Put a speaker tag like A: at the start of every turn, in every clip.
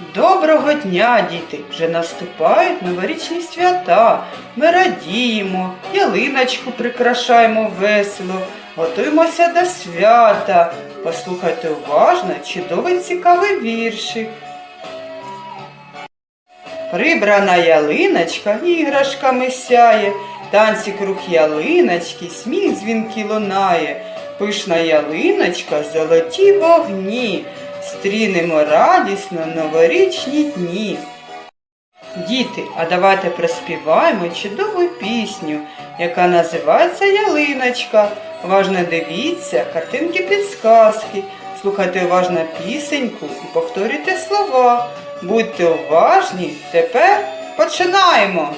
A: Доброго дня, діти! Вже наступають новорічні свята. Ми радіємо, ялиночку прикрашаємо весело, готуємося до свята. Послухайте уважно чудовий цікавий віршик. Прибрана ялиночка іграшками сяє, танці круг ялиночки, сміх дзвінки лунає. Пишна ялиночка, золоті вогні, стрінемо радісно новорічні дні. Діти, а давайте проспіваємо чудову пісню, яка називається Ялиночка. Уважно дивіться, картинки підсказки, слухайте уважно пісеньку і повторюйте слова. Будьте уважні, тепер починаємо!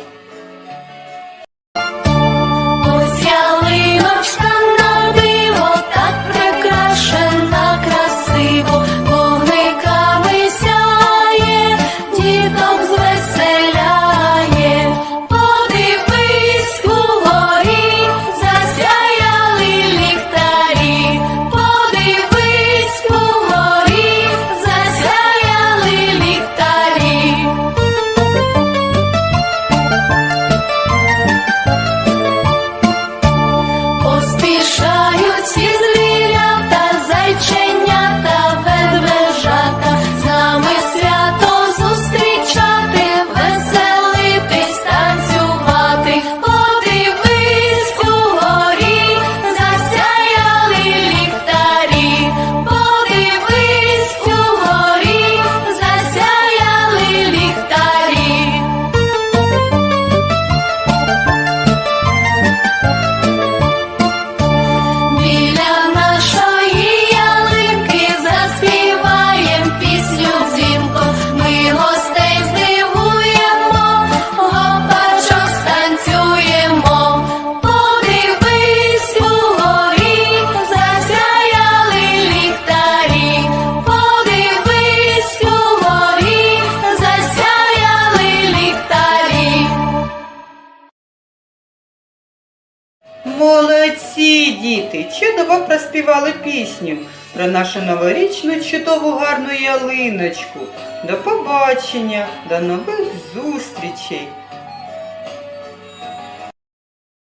A: Молодці, діти! Чудово проспівали пісню про нашу новорічну чудову гарну ялиночку. До побачення, до нових зустрічей!